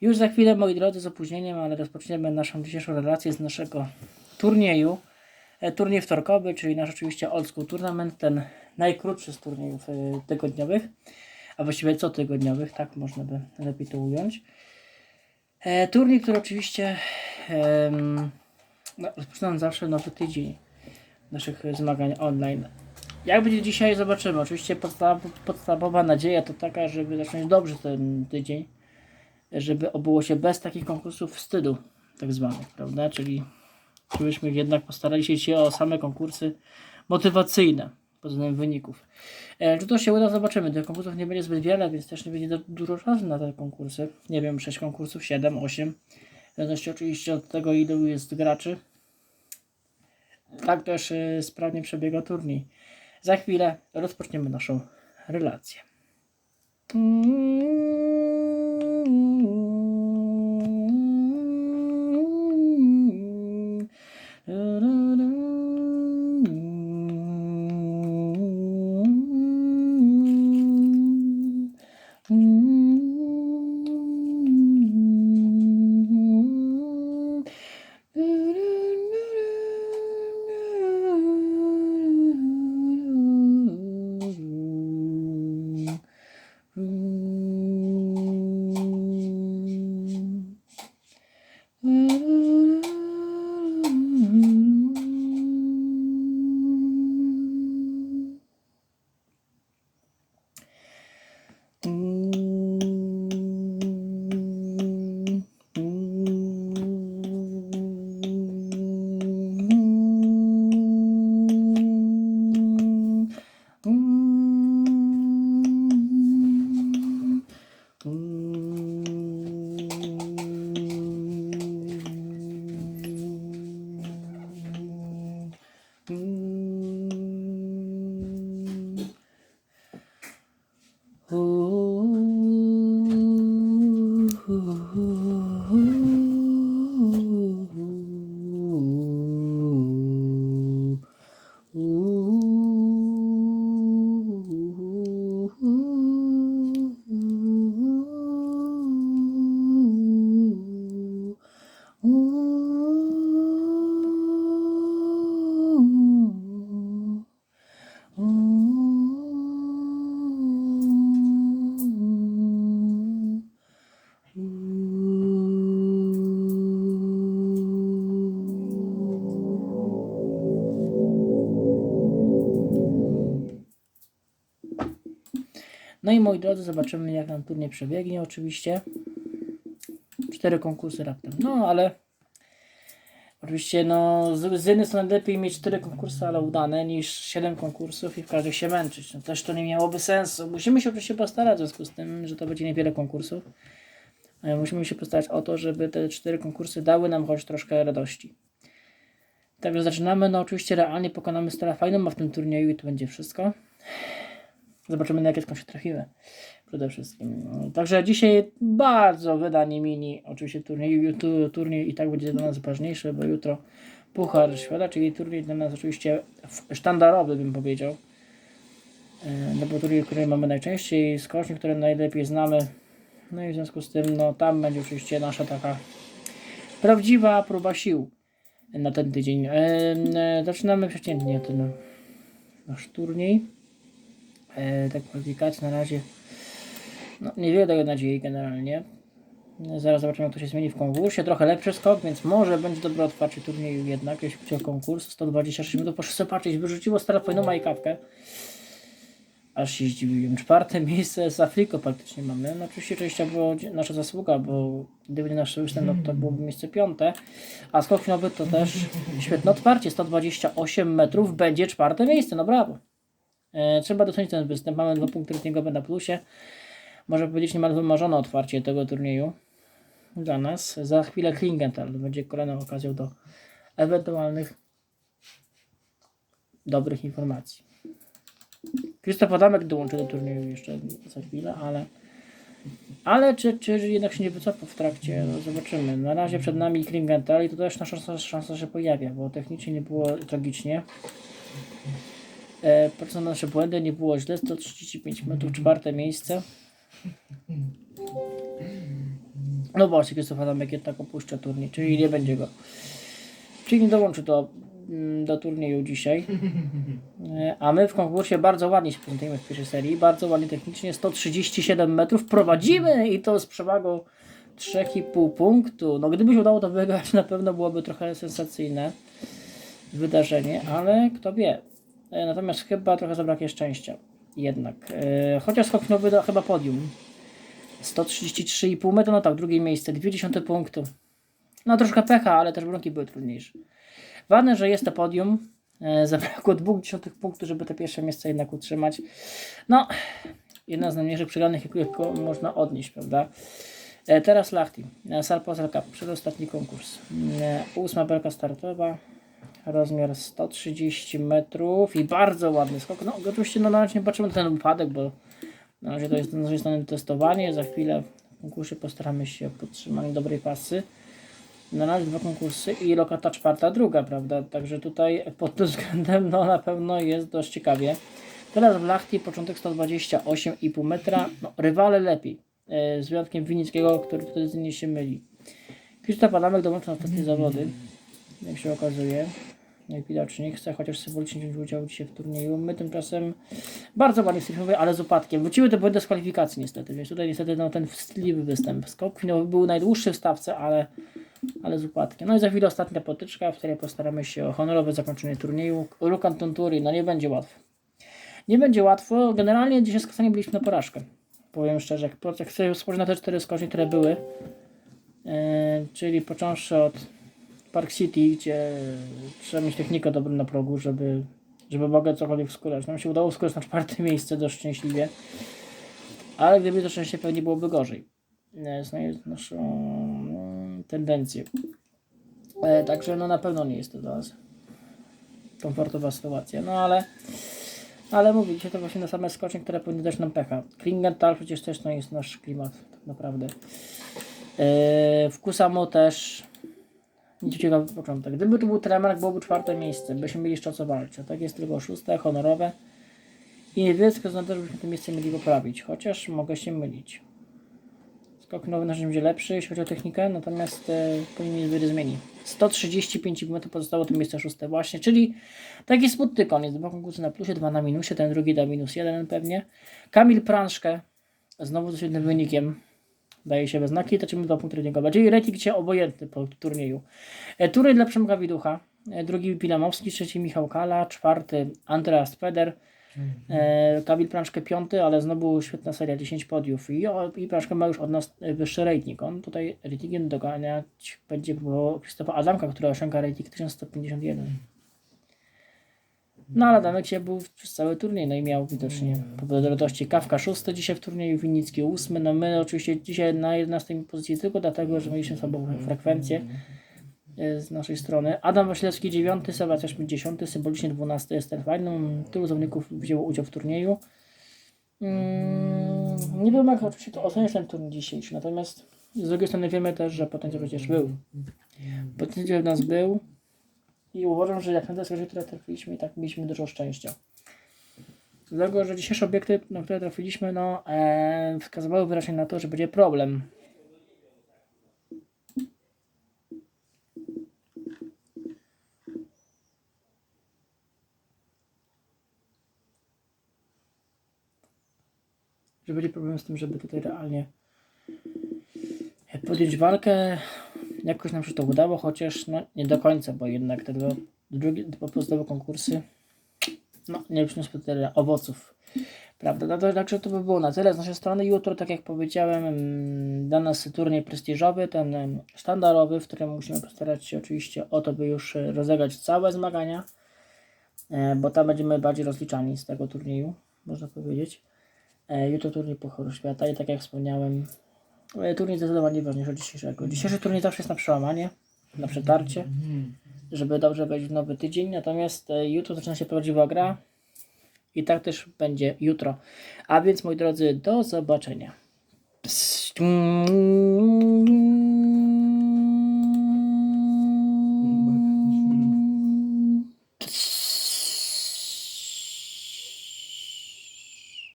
Już za chwilę, moi drodzy, z opóźnieniem, ale rozpoczniemy naszą dzisiejszą relację z naszego turnieju. E, Turniej wtorkowy, czyli nasz oczywiście old school tournament, ten najkrótszy z turniejów e, tygodniowych, a właściwie cotygodniowych, tak można by lepiej to ująć. E, turniej, który oczywiście no, rozpoczynam zawsze nowy tydzień naszych zmagań online. Jak będzie dzisiaj, zobaczymy. Oczywiście podstaw, podstawowa nadzieja to taka, żeby zacząć dobrze ten tydzień, żeby obyło się bez takich konkursów wstydu, tak zwanych, prawda? Czyli żebyśmy jednak postarali się o same konkursy motywacyjne pod względem wyników. E, czy to się uda, zobaczymy. Tych konkursów nie będzie zbyt wiele, więc też nie będzie du- dużo czasu na te konkursy. Nie wiem, 6 konkursów, 7, 8. W zależności oczywiście od tego, ilu jest graczy. Tak też e, sprawnie przebiega turniej. Za chwilę rozpoczniemy naszą relację. Mm. No i moi drodzy, zobaczymy jak nam turniej przebiegnie oczywiście. Cztery konkursy raptem. No ale oczywiście no z, z jednej strony lepiej mieć cztery konkursy, ale udane niż siedem konkursów i w każdym się męczyć. No też to nie miałoby sensu. Musimy się oczywiście postarać w związku z tym, że to będzie niewiele konkursów. Ale musimy się postarać o to, żeby te cztery konkursy dały nam choć troszkę radości. Także zaczynamy. No oczywiście realnie pokonamy Stella Fajną, a w tym turnieju i to będzie wszystko. Zobaczymy na jakie się trafimy. Przede wszystkim. Także dzisiaj bardzo wydanie mini. Oczywiście turniej, turniej i tak będzie dla nas ważniejszy, bo jutro Puchar Świata, czyli turniej dla nas oczywiście sztandarowy bym powiedział. E, No bo turniej, który mamy najczęściej, skocznik, który najlepiej znamy. No i w związku z tym, no tam będzie oczywiście nasza taka prawdziwa próba sił na ten tydzień. E, e, Zaczynamy przeciętnie ten nasz turniej e, tak kwalifikacji na razie no, niewiele daje nadziei generalnie. No, Zaraz zobaczymy jak to się zmieni w konkursie. Trochę lepszy skok, więc może będzie dobre otwarcie turnieju jednak, jeśli chodzi o konkurs. 126 minut, proszę patrzeć, wyrzuciło Stara Fajnoma i kawkę. Aż się zdziwiłem. Czwarte miejsce z Afriko praktycznie mamy. No oczywiście częściowo nasza zasługa, bo gdyby nie nasz występ, no to byłoby miejsce piąte. A skok finałowy to też świetne otwarcie. 128 metrów będzie czwarte miejsce, no brawo. E, trzeba docenić ten występ. Mamy dwa punkty ratingowe na plusie. Można powiedzieć niemal wymarzone otwarcie tego turnieju dla nas. Za chwilę Klingenthal będzie kolejną okazją do ewentualnych dobrych informacji. Krzysztof Adamek dołączy do turnieju jeszcze za chwilę, ale ale czy, czy jednak się nie wycofa w trakcie, no zobaczymy. Na razie przed nami Klingenthal i to też nasza szansa, szansa się pojawia, bo technicznie nie było tragicznie. E, Patrząc na nasze błędy, nie było źle. 135 metrów, czwarte miejsce. No właśnie, Krzysztof Adamek jednak opuszcza turniej, czyli nie będzie go. Czyli nie dołączy do, mm, do turnieju dzisiaj. E, A my w konkursie bardzo ładnie się prezentujemy w pierwszej serii. Bardzo ładnie technicznie. 137 metrów prowadzimy i to z przewagą 3,5 punktu. No gdyby się udało to wygrać, na pewno byłoby trochę sensacyjne wydarzenie, ale kto wie. E, Natomiast chyba trochę zabraknie szczęścia. Jednak. E, Chociaż skok nowy do chyba podium. 133,5 metra, no tak, drugie miejsce, 20 punktu. No troszkę pecha, ale też warunki były trudniejsze. Ważne, że jest to podium. E, zabrakło dwóch dziesiątych punktów, żeby te pierwsze miejsce jednak utrzymać. No, jedna z najmniejszych przegranych, jaką- można odnieść, prawda? Teraz Lachti, Salpozal Cup, przedostatni konkurs. Ósma belka startowa, rozmiar 130 metrów i bardzo ładny skok. No oczywiście no, na razie nie patrzymy na ten upadek, bo na razie to jest naszej strony testowanie. Za chwilę w konkursie postaramy się o podtrzymanie dobrej pasy. Na razie dwa konkursy i lokata czwarta, druga, prawda? Także tutaj pod tym względem no, na pewno jest dość ciekawie. Teraz w Lachti początek 128,5 metra. No, rywale lepiej. E, z wyjątkiem Winickiego, który tutaj z nimi się myli. Krzysztof Adamek dołączył na ostatnie zawody. Jak się okazuje. Najwidoczniej chce chociaż symbolicznie wziąć udział dzisiaj w turnieju. My tymczasem bardzo ładnie jesteśmy, ale z upadkiem. Wróciły te błędy z kwalifikacji niestety, więc tutaj niestety no, ten wstydliwy występ. Skok finałowy był najdłuższy w stawce, ale, ale z upadkiem. No i za chwilę ostatnia potyczka, w której postaramy się o honorowe zakończenie turnieju. Lukan Tonturi, no nie będzie łatwo. Nie będzie łatwo. Generalnie dzisiaj z Kasani byliśmy na porażkę. Powiem szczerze, jak chcę spojrzeć na te cztery skocznie, które były, e, czyli począwszy od Park City, gdzie trzeba mieć technikę dobrą na progu, żeby, żeby mogę cokolwiek wskórać. Nam się udało wskórać na czwarte miejsce dość szczęśliwie, ale gdyby to szczęście pewnie byłoby gorzej. E, Znaję naszą mm, tendencję. E, także no na pewno nie jest to dla nas komfortowa sytuacja. No ale ale mówicie to właśnie na same skocznie, które powinny dać nam pecha. Klingenthal przecież też no, jest nasz klimat, tak naprawdę. Yy, w Kusamo też ciekawy początek. Gdyby tu był Tremark, byłoby czwarte miejsce, byśmy mieli jeszcze o co walczyć. A tak jest tylko szóste, honorowe. I niebiesko znaczy, że byśmy to miejsce mieli poprawić, chociaż mogę się mylić. Skok nowy na będzie lepszy, jeśli chodzi o technikę, natomiast e, powinien wiele zmieni. 135 km pozostało to miejsce szóste właśnie, czyli taki smutny koniec. Dwa konkursy na plusie, dwa na minusie, ten drugi da minus jeden pewnie. Kamil Pranszkę, znowu z świetnym wynikiem, daje się we znaki, tracimy dwa punkty ratingowe, czyli rating cię obojętny po turnieju. E, Turniej dla Przemka Widucha, e, drugi Pilamowski, trzeci Michał Kala, czwarty Andreas Peder, E, Kamil Prączkę piąty, ale znowu świetna seria, 10 podiów i, i Prączkę ma już od nas wyższy rating. On tutaj ratingiem doganiać będzie było Krzysztofa Adamka, który osiąga rating 1151. No ale Adamek się był przez cały turniej, no i miał widocznie powód do radości. Kawka szósty dzisiaj w turnieju, Winicki ósmy. No my oczywiście dzisiaj na 11 pozycji tylko dlatego, że mieliśmy słabą frekwencję e, z naszej strony. Adam Wasilewski 9, Sebastian 10, symbolicznie 12 jest ten fajny. Tylu zawodników wzięło udział w turnieju. Mm, nie wiem jak oczywiście to oceniać ten turniej dzisiejszy, natomiast z drugiej strony wiemy też, że potencjał przecież był. Potencjał w nas był i uważam, że jak na te skoki, które trafiliśmy i tak mieliśmy dużo szczęścia. Dlatego, że dzisiejsze obiekty, na które trafiliśmy, no, e, wskazywały wyraźnie na to, że będzie problem. że będzie problem z tym, żeby tutaj realnie podjąć walkę. Jakoś nam się to udało, chociaż no, nie do końca, bo jednak te dwa, drugie, dwa pozostałe konkursy no, nie przyniosły tyle owoców. Prawda? No także to by było na tyle z naszej strony. Jutro, tak jak powiedziałem, mm, dla nas turniej prestiżowy, ten sztandarowy, w którym musimy postarać się oczywiście o to, by już rozegrać całe zmagania, e, bo tam będziemy bardziej rozliczani z tego turnieju, można powiedzieć. E, Jutro turniej Pucharu Świata i tak jak wspomniałem, turniej zdecydowanie ważniejszy od dzisiejszego. Dzisiejszy turniej zawsze jest na przełamanie, na przetarcie, żeby dobrze wejść w nowy tydzień, natomiast e, jutro zaczyna się prawdziwa gra i tak też będzie jutro. A więc moi drodzy, do zobaczenia. Psst.